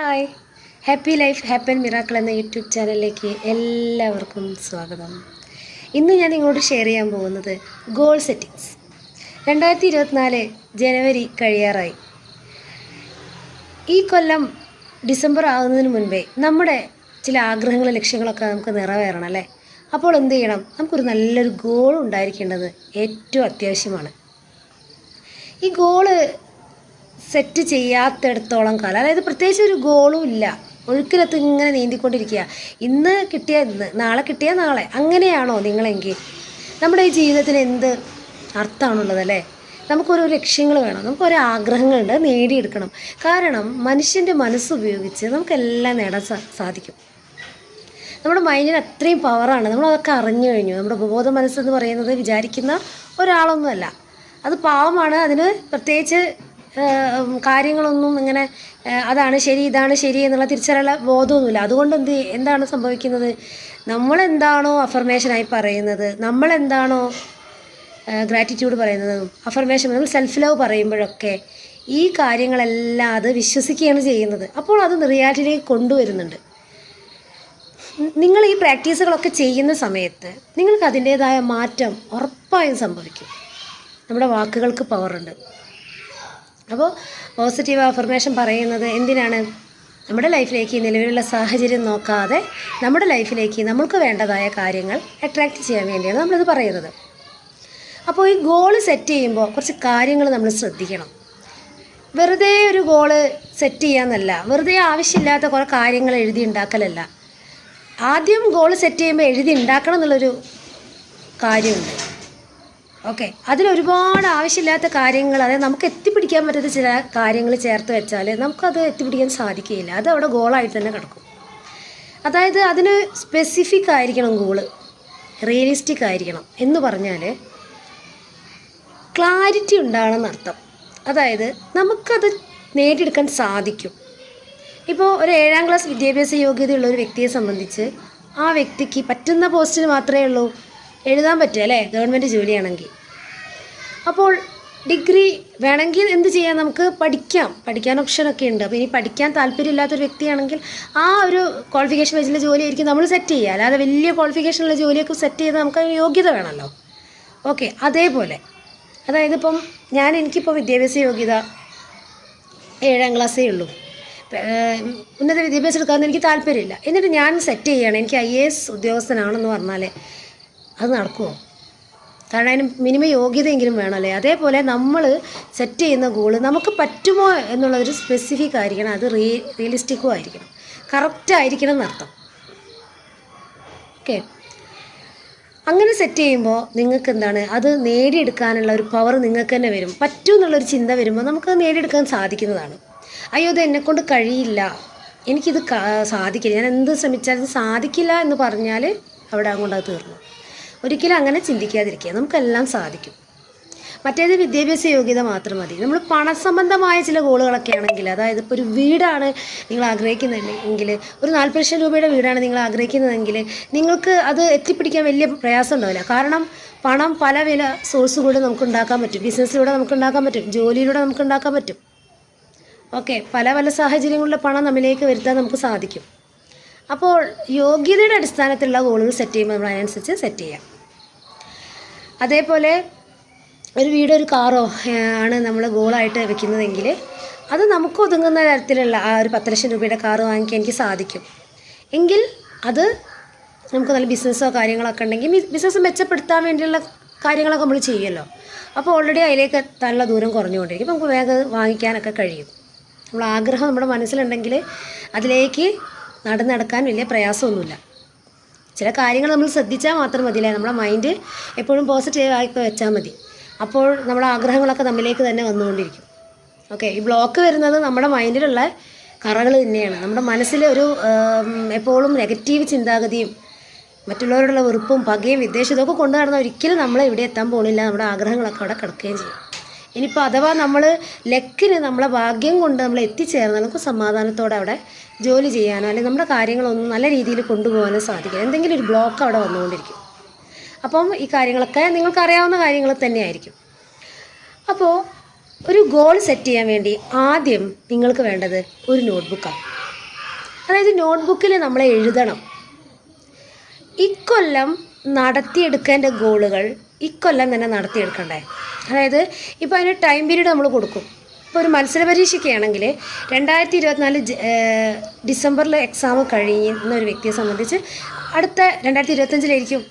Hi. Happy life happy and miracle എന്ന YouTube ചാനലിലേക്ക് എല്ലാവർക്കും സ്വാഗതം. ഇന്ന് ഞാൻ നിങ്ങളോട് ഷെയർ ചെയ്യാൻ പോകുന്നത് ഗോൾ സെറ്റിങ്സ് രണ്ടായിരത്തി ഇരുപത്തിനാല് ജനുവരി കഴിയാറായി. ഈ കൊല്ലം ഡിസംബർ ആകുന്നതിന് മുൻപേ നമ്മുടെ ചില ആഗ്രഹങ്ങൾ ലക്ഷ്യങ്ങളൊക്കെ നമുക്ക് നിറവേറണം അല്ലേ? അപ്പോൾ എന്ത് ചെയ്യണം? നമുക്കൊരു നല്ലൊരു ഗോൾ ഉണ്ടായിരിക്കേണ്ടത് ഏറ്റവും അത്യാവശ്യമാണ്. ഈ ഗോൾ സെറ്റ് ചെയ്യാത്തിടത്തോളം കാലം. അതായത് പ്രത്യേകിച്ച് ഒരു ഗോളും ഇല്ല. ഒഴുക്കിനകത്ത് ഇങ്ങനെ നീന്തിക്കൊണ്ടിരിക്കുക. ഇന്ന് കിട്ടിയ ഇന്ന് നാളെ കിട്ടിയ നാളെ. അങ്ങനെയാണോ നിങ്ങളെങ്കിൽ? നമ്മുടെ ഈ ജീവിതത്തിന് എന്ത് അർത്ഥമാണുള്ളത് അല്ലേ നമുക്കൊരു ലക്ഷ്യങ്ങൾ വേണം. നമുക്കൊരു ആഗ്രഹങ്ങളുണ്ട് നേടിയെടുക്കണം. കാരണം മനുഷ്യന്റെ മനസ്സുപയോഗിച്ച് നമുക്കെല്ലാം നേടാൻ സാധിക്കും. നമ്മുടെ മൈൻഡിന് അത്രയും പവറാണ് നമ്മളതൊക്കെ അറിഞ്ഞു കഴിഞ്ഞു. നമ്മുടെ ഉപബോധ മനസ്സെന്ന് പറയുന്നത് വിചാരിക്കുന്ന ഒരാളൊന്നുമല്ല. അത് പാവമാണ്. അതിന് പ്രത്യേകിച്ച് കാര്യങ്ങളൊന്നും ഇങ്ങനെ അതാണ് ശരി ഇതാണ് ശരി എന്നുള്ള തിരിച്ചറിയുള്ള ബോധമൊന്നുമില്ല. അതുകൊണ്ട് എന്ത് എന്താണ് സംഭവിക്കുന്നത്? നമ്മളെന്താണോ അഫർമേഷനായി പറയുന്നത് നമ്മളെന്താണോ ഗ്രാറ്റിറ്റ്യൂഡ് പറയുന്നത് അഫർമേഷൻ നമ്മൾ സെൽഫ് ലവ് പറയുമ്പോഴൊക്കെ ഈ കാര്യങ്ങളെല്ലാം അത് വിശ്വസിക്കുകയാണ് ചെയ്യുന്നത്. അപ്പോൾ അത് റിയാലിറ്റിയിലേക്ക് കൊണ്ടുവരുന്നുണ്ട്. നിങ്ങൾ ഈ പ്രാക്ടീസുകളൊക്കെ ചെയ്യുന്ന സമയത്ത് നിങ്ങൾക്ക് അതിന്റേതായ മാറ്റം ഉറപ്പായും സംഭവിക്കും. നമ്മുടെ വാക്കുകൾക്ക് പവറുണ്ട് അപ്പോൾ പോസിറ്റീവ് അഫർമേഷൻ പറയുന്നത് എന്തിനാണ്? നമ്മുടെ ലൈഫിലേക്ക് നിലവിലുള്ള സാഹചര്യം നോക്കാതെ നമ്മുടെ ലൈഫിലേക്ക് നമ്മൾക്ക് വേണ്ടതായ കാര്യങ്ങൾ അട്രാക്റ്റ് ചെയ്യാൻ വേണ്ടിയാണ് നമ്മളിത് പറയുന്നത്. അപ്പോൾ ഈ ഗോൾ സെറ്റ് ചെയ്യുമ്പോൾ കുറച്ച് കാര്യങ്ങൾ നമ്മൾ ശ്രദ്ധിക്കണം. വെറുതെ ഒരു ഗോൾ സെറ്റ് ചെയ്യാന്നല്ല വെറുതെ ആവശ്യമില്ലാത്ത കുറേ കാര്യങ്ങൾ എഴുതി ഉണ്ടാക്കലല്ല. ആദ്യം ഗോൾ സെറ്റ് ചെയ്യുമ്പോൾ എഴുതി ഉണ്ടാക്കണം എന്നുള്ളൊരു കാര്യമുണ്ട്. ഓക്കെ. അതിലൊരുപാട് ആവശ്യമില്ലാത്ത കാര്യങ്ങൾ അതായത് നമുക്ക് എത്തിപ്പിടിക്കാൻ പറ്റാത്ത ചില കാര്യങ്ങൾ ചേർത്ത് വെച്ചാൽ നമുക്കത് എത്തിപ്പിടിക്കാൻ സാധിക്കുകയില്ല. അത് അവിടെ ഗോളായിട്ട് തന്നെ കിടക്കും. അതായത് അതിന് സ്പെസിഫിക് ആയിരിക്കണം ഗോൾ റിയലിസ്റ്റിക് ആയിരിക്കണം എന്ന് പറഞ്ഞാൽ ക്ലാരിറ്റി ഉണ്ടാകണം അർത്ഥം. അതായത് നമുക്കത് നേടിയെടുക്കാൻ സാധിക്കും. ഇപ്പോൾ ഒരു ഏഴാം ക്ലാസ് വിദ്യാഭ്യാസ യോഗ്യതയുള്ള ഒരു വ്യക്തിയെ സംബന്ധിച്ച് ആ വ്യക്തിക്ക് പറ്റുന്ന പോസ്റ്റിന് മാത്രമേ ഉള്ളൂ. എഴുതാൻ പറ്റുക അല്ലേ? ഗവൺമെന്റ് ജോലിയാണെങ്കിൽ. അപ്പോൾ ഡിഗ്രി വേണമെങ്കിൽ എന്ത് ചെയ്യാം? നമുക്ക് പഠിക്കാം. പഠിക്കാൻ ഓപ്ഷനൊക്കെ ഉണ്ട്. അപ്പോൾ ഇനി പഠിക്കാൻ താല്പര്യമില്ലാത്തൊരു വ്യക്തിയാണെങ്കിൽ ആ ഒരു ക്വാളിഫിക്കേഷൻ വെച്ചുള്ള ജോലിയായിരിക്കും നമ്മൾ സെറ്റ് ചെയ്യുക. അല്ലാതെ വലിയ ക്വാളിഫിക്കേഷനുള്ള ജോലിയൊക്കെ സെറ്റ് ചെയ്ത് നമുക്ക് യോഗ്യത വേണമല്ലോ. ഓക്കെ അതേപോലെ. അതായത് ഇപ്പം ഞാൻ എനിക്കിപ്പോൾ വിദ്യാഭ്യാസ യോഗ്യത ഏഴാം ക്ലാസ്സേ ഉള്ളൂ ഉന്നത വിദ്യാഭ്യാസം എടുക്കാമെന്ന് എനിക്ക് താല്പര്യമില്ല. എന്നിട്ട് ഞാൻ സെറ്റ് ചെയ്യുകയാണ് എനിക്ക് ഐ എ എസ് ഉദ്യോഗസ്ഥനാണെന്ന് പറഞ്ഞാൽ അത് നടക്കുമോ കാരണം അതിന് മിനിമം യോഗ്യതയെങ്കിലും വേണമല്ലേ? അതേപോലെ നമ്മൾ സെറ്റ് ചെയ്യുന്ന ഗോൾ നമുക്ക് പറ്റുമോ എന്നുള്ളതൊരു സ്പെസിഫിക് ആയിരിക്കണം. അത് റിയ റിയലിസ്റ്റിക്കും ആയിരിക്കണം. കറക്റ്റ് ആയിരിക്കണം എന്നർത്ഥം. ഓക്കെ അങ്ങനെ സെറ്റ് ചെയ്യുമ്പോൾ നിങ്ങൾക്ക് എന്താണ്? അത് നേടിയെടുക്കാനുള്ള ഒരു പവർ നിങ്ങൾക്ക് തന്നെ വരും. പറ്റും എന്നുള്ളൊരു ചിന്ത വരുമ്പോൾ നമുക്കത് അത് നേടിയെടുക്കാൻ സാധിക്കുന്നതാണ്. അയ്യോ ഇത് എന്നെക്കൊണ്ട് കഴിയില്ല. എനിക്കിത് സാധിക്കില്ല. ഞാൻ എന്ത് ശ്രമിച്ചാലും സാധിക്കില്ല എന്ന് പറഞ്ഞാൽ അവിടെ അങ്ങോട്ട് അത് തീർന്നു. ഒരിക്കലും അങ്ങനെ ചിന്തിക്കാതിരിക്കുക. നമുക്കെല്ലാം സാധിക്കും. മറ്റേത് വിദ്യാഭ്യാസ യോഗ്യത മാത്രം മതി. നമ്മൾ പണസംബന്ധമായ ചില ഗോളുകളൊക്കെ ആണെങ്കിൽ അതായത് ഇപ്പോൾ ഒരു വീടാണ് നിങ്ങൾ ആഗ്രഹിക്കുന്നതെങ്കിൽ ഒരു നാൽപ്പത് ലക്ഷം രൂപയുടെ വീടാണ് നിങ്ങൾ ആഗ്രഹിക്കുന്നതെങ്കിൽ നിങ്ങൾക്ക് അത് എത്തിപ്പിടിക്കാൻ വലിയ പ്രയാസം ഉണ്ടാവില്ല. കാരണം പണം പല വില സോഴ്സുകളിലൂടെ നമുക്ക് ഉണ്ടാക്കാൻ പറ്റും. ബിസിനസ്സിലൂടെ നമുക്ക് ഉണ്ടാക്കാൻ പറ്റും. ജോലിയിലൂടെ നമുക്ക് ഉണ്ടാക്കാൻ പറ്റും. ഓക്കെ. പല പല സാഹചര്യങ്ങളിലെ പണം നമ്മിലേക്ക് വരുത്താൻ നമുക്ക് സാധിക്കും. അപ്പോൾ യോഗ്യതയുടെ അടിസ്ഥാനത്തിലുള്ള ഗോളുകൾ സെറ്റ് ചെയ്യുമ്പോൾ നമ്മൾ അതിനനുസരിച്ച് സെറ്റ് ചെയ്യാം. അതേപോലെ ഒരു വീട് ഒരു കാറോ ആണ് നമ്മൾ ഗോളായിട്ട് വെക്കുന്നതെങ്കിൽ അത് നമുക്ക് ഒതുങ്ങുന്ന തരത്തിലുള്ള ആ ഒരു പത്ത് ലക്ഷം രൂപയുടെ കാറ് വാങ്ങിക്കാൻ എനിക്ക് സാധിക്കും. എങ്കിൽ അത് നമുക്ക് നല്ല ബിസിനസ്സോ കാര്യങ്ങളൊക്കെ ഉണ്ടെങ്കിൽ ബിസിനസ് മെച്ചപ്പെടുത്താൻ വേണ്ടിയുള്ള കാര്യങ്ങളൊക്കെ നമ്മൾ ചെയ്യുമല്ലോ. അപ്പോൾ ഓൾറെഡി അതിലേക്ക് എത്താനുള്ള ദൂരം കുറഞ്ഞുകൊണ്ടിരിക്കും. നമുക്ക് വേഗം വാങ്ങിക്കാനൊക്കെ കഴിയും. നമ്മൾ ആഗ്രഹം നമ്മുടെ മനസ്സിലുണ്ടെങ്കിൽ അതിലേക്ക് നടന്നെടുക്കാൻ വലിയ പ്രയാസമൊന്നുമില്ല. ചില കാര്യങ്ങൾ നമ്മൾ ശ്രദ്ധിച്ചാൽ മാത്രം മതിയല്ലേ? നമ്മുടെ മൈൻഡ് എപ്പോഴും പോസിറ്റീവ് ആയി വെച്ചാൽ മതി. അപ്പോൾ നമ്മുടെ ആഗ്രഹങ്ങളൊക്കെ നമ്മിലേക്ക് തന്നെ വന്നുകൊണ്ടിരിക്കും. ഓക്കെ ഈ ബ്ലോക്ക് വരുന്നത് നമ്മുടെ മൈൻഡിലുള്ള കറകൾ തന്നെയാണ്. നമ്മുടെ മനസ്സിലെ ഒരു എപ്പോഴും നെഗറ്റീവ് ചിന്താഗതിയും മറ്റുള്ളവരോടുള്ള വെറുപ്പും പകയും വിദ്വേഷവും ഇതൊക്കെ കൊണ്ടു നടന്നാൽ ഒരിക്കലും നമ്മൾ ഇവിടെ എത്താൻ പോകുന്നില്ല നമ്മുടെ ആഗ്രഹങ്ങളൊക്കെ അവിടെ കിടക്കുകയും ചെയ്യും. ഇനിയിപ്പോൾ അഥവാ നമ്മൾ ലക്കിന് നമ്മളെ ഭാഗ്യം കൊണ്ട് നമ്മൾ എത്തിച്ചേർന്നാൽ നമുക്ക് സമാധാനത്തോടെ അവിടെ ജോലി ചെയ്യാനോ അല്ലെങ്കിൽ നമ്മുടെ കാര്യങ്ങളൊന്നും നല്ല രീതിയിൽ കൊണ്ടുപോകാനോ സാധിക്കും. എന്തെങ്കിലും ഒരു ബ്ലോക്ക് അവിടെ വന്നുകൊണ്ടിരിക്കും. അപ്പം ഈ കാര്യങ്ങളൊക്കെ നിങ്ങൾക്കറിയാവുന്ന കാര്യങ്ങൾ തന്നെയായിരിക്കും. അപ്പോൾ ഒരു ഗോൾ സെറ്റ് ചെയ്യാൻ വേണ്ടി ആദ്യം നിങ്ങൾക്ക് വേണ്ടത് ഒരു നോട്ട്ബുക്കാണ് അതായത് നോട്ട്ബുക്കിൽ നമ്മൾ എഴുതണം. ഇക്കൊല്ലം നടത്തിയെടുക്കേണ്ട ഗോളുകൾ ഇക്കൊല്ലം തന്നെ നടത്തിയെടുക്കണ്ടേ? അതായത് ഇപ്പോൾ അതിന് ടൈം പീരീഡ് നമ്മൾ കൊടുക്കും. ഇപ്പോൾ ഒരു മത്സര പരീക്ഷയ്ക്കാണെങ്കിൽ രണ്ടായിരത്തി ഇരുപത്തിനാല് ഡിസംബറിൽ എക്സാം കഴിയുന്ന ഒരു വ്യക്തിയെ സംബന്ധിച്ച് അടുത്ത രണ്ടായിരത്തി ഇരുപത്തഞ്ചിലായിരിക്കും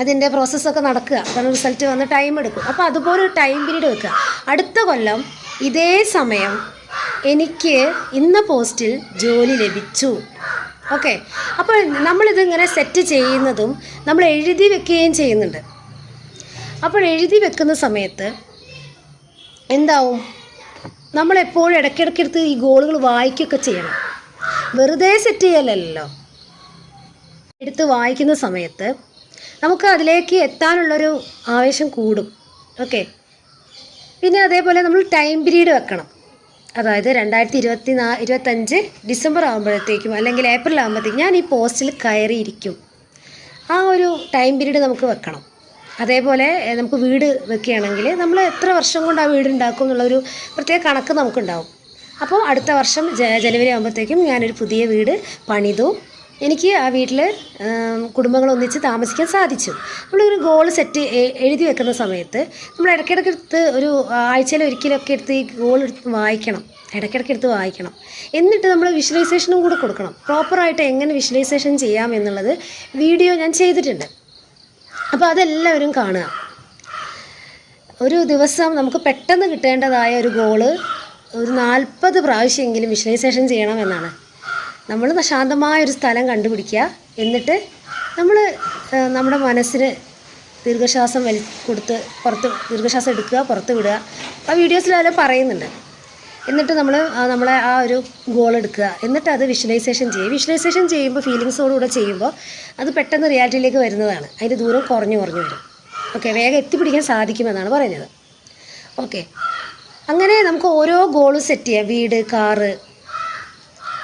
അതിന്റെ പ്രോസസ്സൊക്കെ നടക്കുക. കാരണം റിസൾട്ട് വന്ന് ടൈം എടുക്കും. അപ്പോൾ അതുപോലെ ഒരു ടൈം പീരീഡ് വെക്കുക. അടുത്ത കൊല്ലം ഇതേ സമയം എനിക്ക് ഇന്ന പോസ്റ്റിൽ ജോലി ലഭിച്ചു. ഓക്കെ അപ്പോൾ നമ്മളിതിങ്ങനെ സെറ്റ് ചെയ്യുന്നതും നമ്മൾ എഴുതി വെക്കുകയും ചെയ്യുന്നുണ്ട്. അപ്പോൾ എഴുതി വെക്കുന്ന സമയത്ത് എന്താവും? നമ്മളെപ്പോഴും ഇടയ്ക്കിടയ്ക്കെടുത്ത് ഈ ഗോളുകൾ വായിക്കുകയൊക്കെ ചെയ്യണം. വെറുതെ സെറ്റ് ചെയ്യലല്ലോ എടുത്ത് വായിക്കുന്ന സമയത്ത് നമുക്ക് അതിലേക്ക് എത്താനുള്ളൊരു ആവേശം കൂടും. ഓക്കെ പിന്നെ അതേപോലെ നമ്മൾ ടൈം പീരീഡ് വെക്കണം. അതായത് രണ്ടായിരത്തി ഇരുപത്തി നാ ഇരുപത്തഞ്ച് ഡിസംബർ ആകുമ്പോഴത്തേക്കും അല്ലെങ്കിൽ ഏപ്രിൽ ആകുമ്പോഴത്തേക്കും ഞാൻ ഈ പോസ്റ്റിൽ കയറിയിരിക്കും. ആ ഒരു ടൈം പീരീഡ് നമുക്ക് വെക്കണം. അതേപോലെ നമുക്ക് വീട് വെക്കുകയാണെങ്കിൽ നമ്മൾ എത്ര വർഷം കൊണ്ട് ആ വീട് ഉണ്ടാക്കും എന്നുള്ളൊരു പ്രത്യേക കണക്ക് നമുക്കുണ്ടാവും. അപ്പോൾ അടുത്ത വർഷം ജനുവരി ആകുമ്പോഴത്തേക്കും ഞാനൊരു പുതിയ വീട് പണിതു. എനിക്ക് ആ വീട്ടിൽ കുടുംബങ്ങൾ ഒന്നിച്ച് താമസിക്കാൻ സാധിച്ചു. നമ്മളൊരു ഗോൾ സെറ്റ് എഴുതി വെക്കുന്ന സമയത്ത് നമ്മൾ ഇടയ്ക്കിടയ്ക്ക് എടുത്ത് ഒരു ആഴ്ചയിൽ ഒരിക്കലൊക്കെ എടുത്ത് ഈ ഗോൾ എടുത്ത് വായിക്കണം. ഇടയ്ക്കിടയ്ക്ക് എടുത്ത് വായിക്കണം. എന്നിട്ട് നമ്മൾ വിഷ്വലൈസേഷനും കൂടെ കൊടുക്കണം. പ്രോപ്പറായിട്ട് എങ്ങനെ വിഷ്വലൈസേഷൻ ചെയ്യാം എന്നുള്ളത് വീഡിയോ ഞാൻ ചെയ്തിട്ടുണ്ട്. അപ്പോൾ അതെല്ലാവരും കാണുക. ഒരു ദിവസം നമുക്ക് പെട്ടെന്ന് കിട്ടേണ്ടതായ ഒരു ഗോൾ ഒരു നാൽപ്പത് പ്രാവശ്യമെങ്കിലും വിഷ്വലൈസേഷൻ ചെയ്യണമെന്നാണ്. നമ്മൾ ശാന്തമായൊരു സ്ഥലം കണ്ടുപിടിക്കുക. എന്നിട്ട് നമ്മൾ നമ്മുടെ മനസ്സിന് ദീർഘശ്വാസം വലി കൊടുത്ത് പുറത്ത് ദീർഘശ്വാസം എടുക്കുക പുറത്ത് വിടുക. ആ വീഡിയോസിലെല്ലാം പറയുന്നുണ്ട്. എന്നിട്ട് നമ്മൾ നമ്മളെ ആ ഒരു ഗോൾ എടുക്കുക. എന്നിട്ട് അത് വിഷ്വലൈസേഷൻ ചെയ്യും വിഷ്വലൈസേഷൻ ചെയ്യുമ്പോൾ ഫീലിങ്സോടുകൂടെ ചെയ്യുമ്പോൾ അത് പെട്ടെന്ന് റിയാലിറ്റിയിലേക്ക് വരുന്നതാണ്. അതിന്റെ ദൂരം കുറഞ്ഞു കുറഞ്ഞു വരും. ഓക്കെ വേഗം എത്തിപ്പിടിക്കാൻ സാധിക്കുമെന്നാണ് പറയുന്നത് ഓക്കെ അങ്ങനെ നമുക്ക് ഓരോ ഗോളും സെറ്റ് ചെയ്യാം. വീട് കാറ്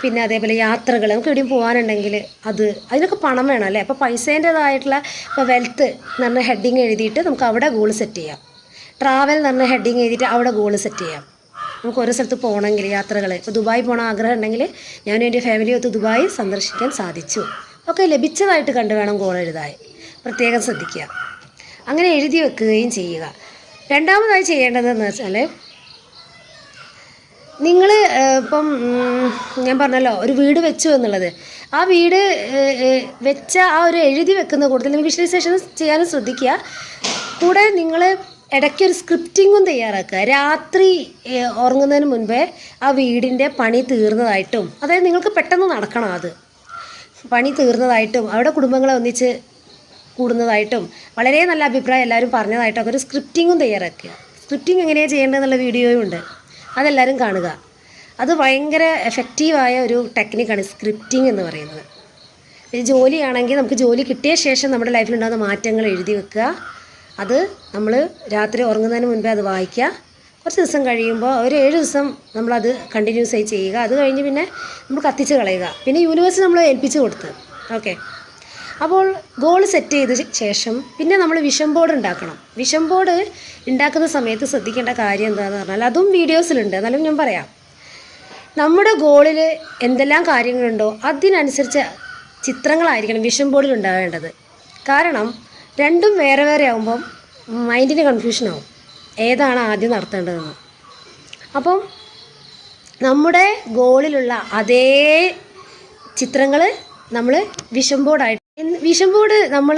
പിന്നെ അതേപോലെ യാത്രകൾ നമുക്ക് എവിടെയും പോകാനുണ്ടെങ്കിൽ അത് അതിനൊക്കെ പണം വേണം അല്ലേ? അപ്പോൾ പൈസേന്റേതായിട്ടുള്ള ഇപ്പോൾ വെൽത്ത് എന്ന് പറഞ്ഞ ഹെഡിങ് എഴുതിയിട്ട് നമുക്ക് അവിടെ ഗോൾ സെറ്റ് ചെയ്യാം. ട്രാവൽ എന്ന് പറഞ്ഞ ഹെഡിങ് എഴുതിയിട്ട് അവിടെ ഗോൾ സെറ്റ് ചെയ്യാം. നമുക്ക് ഓരോ സ്ഥലത്ത് പോകണമെങ്കിൽ യാത്രകൾ. ഇപ്പോൾ ദുബായ് പോകണ ആഗ്രഹം ഉണ്ടെങ്കിൽ ഞാനും എന്റെ ഫാമിലിയൊത്ത് ദുബായ് സന്ദർശിക്കാൻ സാധിച്ചു. ഒക്കെ ലഭിച്ചതായിട്ട് കണ്ടു വേണം ഗോൾ എഴുതാൻ. പ്രത്യേകം ശ്രദ്ധിക്കുക. അങ്ങനെ എഴുതി വെക്കുകയും ചെയ്യുക. രണ്ടാമതായി ചെയ്യേണ്ടതെന്ന് വെച്ചാൽ നിങ്ങൾ ഇപ്പം ഞാൻ പറഞ്ഞല്ലോ ഒരു വീട് വെച്ചു എന്നുള്ളത്. ആ വീട് വെച്ച ആ ഒരു എഴുതി വെക്കുന്ന കൂടുതൽ നിങ്ങൾ വിഷ്വലൈസേഷൻ ചെയ്യാനും ശ്രദ്ധിക്കുക. കൂടെ നിങ്ങൾ ഇടയ്ക്ക് ഒരു സ്ക്രിപ്റ്റിങ്ങും തയ്യാറാക്കുക. രാത്രി ഉറങ്ങുന്നതിന് മുൻപേ ആ വീടിന്റെ പണി തീർന്നതായിട്ടും അതായത് നിങ്ങൾക്ക് പെട്ടെന്ന് നടക്കണം അത്. പണി തീർന്നതായിട്ടും അവിടെ കുടുംബങ്ങളെ ഒന്നിച്ച് കൂടുന്നതായിട്ടും വളരെ നല്ല അഭിപ്രായം എല്ലാവരും പറഞ്ഞതായിട്ടൊക്കെ ഒരു സ്ക്രിപ്റ്റിങ്ങും തയ്യാറാക്കുക. സ്ക്രിപ്റ്റിംഗ് എങ്ങനെയാണ് ചെയ്യേണ്ടതെന്നുള്ള വീഡിയോയും ഉണ്ട്. അതെല്ലാവരും കാണുക. അത് ഭയങ്കര എഫക്റ്റീവായ ഒരു ടെക്നിക്കാണ് സ്ക്രിപ്റ്റിംഗ് എന്ന് പറയുന്നത്. ഒരു ജോലിയാണെങ്കിൽ നമുക്ക് ജോലി കിട്ടിയ ശേഷം നമ്മുടെ ലൈഫിലുണ്ടാകുന്ന മാറ്റങ്ങൾ എഴുതി വെക്കുക. അത് നമ്മൾ രാത്രി ഉറങ്ങുന്നതിന് മുൻപേ അത് വായിക്കുക. കുറച്ച് ദിവസം കഴിയുമ്പോൾ ഒരു ഏഴ് ദിവസം നമ്മളത് കണ്ടിന്യൂസ് ആയി ചെയ്യുക. അത് കഴിഞ്ഞ് പിന്നെ നമ്മൾ കത്തിച്ച് കളയുക. പിന്നെ യൂണിവേഴ്സ് നമ്മൾ ഏൽപ്പിച്ച് കൊടുത്ത്. ഓക്കെ അപ്പോൾ ഗോൾ സെറ്റ് ചെയ്ത ശേഷം പിന്നെ നമ്മൾ വിഷം ബോർഡ് ഉണ്ടാക്കണം. വിഷം ബോർഡ് ഉണ്ടാക്കുന്ന സമയത്ത് ശ്രദ്ധിക്കേണ്ട കാര്യം എന്താണെന്ന് പറഞ്ഞാൽ അതും വീഡിയോസിലുണ്ട് എന്നാലും ഞാൻ പറയാം. നമ്മുടെ ഗോളിൽ എന്തെല്ലാം കാര്യങ്ങളുണ്ടോ അതിനനുസരിച്ച് ചിത്രങ്ങളായിരിക്കണം വിഷൻ ബോർഡിൽ ഉണ്ടാവേണ്ടത് കാരണം രണ്ടും വേറെ വേറെ ആകുമ്പം മൈൻഡിന് കൺഫ്യൂഷൻ ആവും. ഏതാണ് ആദ്യം നടത്തേണ്ടതെന്ന്. അപ്പം നമ്മുടെ ഗോളിലുള്ള അതേ ചിത്രങ്ങൾ നമ്മൾ വിഷം ബോർഡായിട്ട് വിഷം ബോർഡ് നമ്മൾ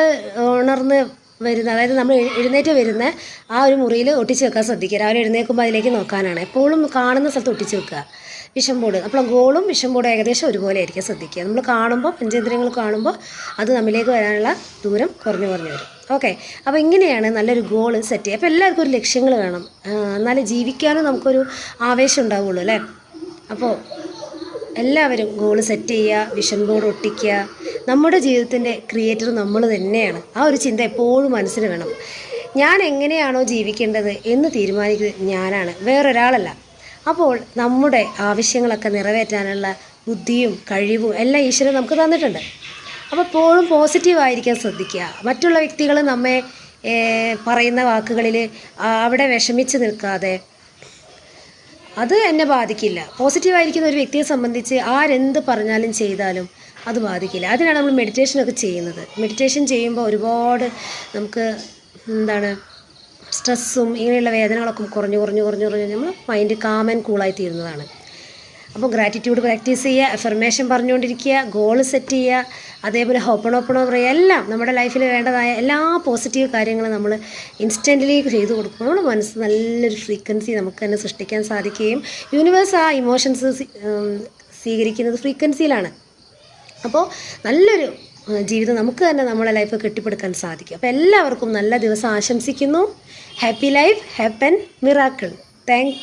ഉണർന്ന് വരുന്ന അതായത് നമ്മൾ എഴുന്നേറ്റ് വരുന്ന ആ ഒരു മുറിയിൽ ഒട്ടിച്ച് വെക്കാൻ ശ്രദ്ധിക്കുക. രാവിലെ എഴുന്നേൽക്കുമ്പോൾ അതിലേക്ക് നോക്കാനാണ്. എപ്പോഴും കാണുന്ന സ്ഥലത്ത് ഒട്ടിച്ച് വെക്കുക. വിഷം ബോർഡ് അപ്പോൾ ഗോളും വിഷം ബോർഡും ഏകദേശം ഒരുപോലെ ആയിരിക്കും ശ്രദ്ധിക്കുക. നമ്മൾ കാണുമ്പോൾ പഞ്ചേന്ദ്രിയങ്ങൾ കാണുമ്പോൾ അത് നമ്മിലേക്ക് വരാനുള്ള ദൂരം കുറഞ്ഞു കുറഞ്ഞു വരും. ഓക്കെ അപ്പോൾ ഇങ്ങനെയാണ് നല്ലൊരു ഗോൾ സെറ്റ് ചെയ്യുക. അപ്പോൾ എല്ലാവർക്കും ഒരു ലക്ഷ്യങ്ങൾ വേണം. എന്നാലും ജീവിക്കാനും നമുക്കൊരു ആവേശം ഉണ്ടാവുള്ളൂ അല്ലേ? അപ്പോൾ എല്ലാവരും ഗോൾ സെറ്റ് ചെയ്യുക വിഷൻ ബോർഡ് ഒട്ടിക്കുക. നമ്മുടെ ജീവിതത്തിന്റെ ക്രിയേറ്റർ നമ്മൾ തന്നെയാണ്. ആ ഒരു ചിന്ത എപ്പോഴും മനസ്സിൽ വേണം. ഞാൻ എങ്ങനെയാണോ ജീവിക്കേണ്ടത് എന്ന് തീരുമാനിക്കുന്നത് ഞാനാണ്. വേറൊരാളല്ല. അപ്പോൾ നമ്മുടെ ആവശ്യങ്ങളൊക്കെ നിറവേറ്റാനുള്ള ബുദ്ധിയും കഴിവും എല്ലാം ഈശ്വരൻ നമുക്ക് തന്നിട്ടുണ്ട്. അപ്പോൾ എപ്പോഴും പോസിറ്റീവായിരിക്കാൻ ശ്രദ്ധിക്കുക. മറ്റുള്ള വ്യക്തികൾ നമ്മെ പറയുന്ന വാക്കുകളിൽ അവിടെ വിഷമിച്ച് നിൽക്കാതെ അത് എന്നെ ബാധിക്കില്ല. പോസിറ്റീവായിരിക്കുന്ന ഒരു വ്യക്തിയെ സംബന്ധിച്ച് ആരെന്ത് പറഞ്ഞാലും ചെയ്താലും അത് ബാധിക്കില്ല. അതിനാണ് നമ്മൾ മെഡിറ്റേഷനൊക്കെ ചെയ്യുന്നത്. മെഡിറ്റേഷൻ ചെയ്യുമ്പോൾ ഒരുപാട് നമുക്ക് എന്താണ് സ്ട്രെസ്സും ഇങ്ങനെയുള്ള വേദനകളൊക്കെ കുറഞ്ഞു കുറഞ്ഞു കുറഞ്ഞു കുറഞ്ഞ് നമ്മൾ മൈൻഡ് കാം ആൻഡ് കൂളായി തീരുന്നതാണ് അപ്പോൾ ഗ്രാറ്റിറ്റ്യൂഡ് പ്രാക്ടീസ് ചെയ്യുക എഫർമേഷൻ പറഞ്ഞുകൊണ്ടിരിക്കുക ഗോൾ സെറ്റ് ചെയ്യുക അതേപോലെ ഹോപ്പണോപ്പണോ പറയുക എല്ലാം നമ്മുടെ ലൈഫിൽ വേണ്ടതായ എല്ലാ പോസിറ്റീവ് കാര്യങ്ങളും നമ്മൾ ഇൻസ്റ്റന്റ്ലി ചെയ്തു കൊടുക്കുമ്പോൾ നമ്മുടെ മനസ്സ് നല്ലൊരു ഫ്രീക്വൻസി നമുക്ക് തന്നെ സൃഷ്ടിക്കാൻ സാധിക്കുകയും യൂണിവേഴ്സ് ആ ഇമോഷൻസ് സ്വീകരിക്കുന്നത് ഫ്രീക്വൻസിയിലാണ് അപ്പോൾ നല്ലൊരു ജീവിതം നമുക്ക് തന്നെ നമ്മളെ ലൈഫ് കെട്ടിപ്പടുക്കാൻ സാധിക്കും. അപ്പോൾ എല്ലാവർക്കും നല്ല ദിവസം ആശംസിക്കുന്നു. Happy life happen miracle thank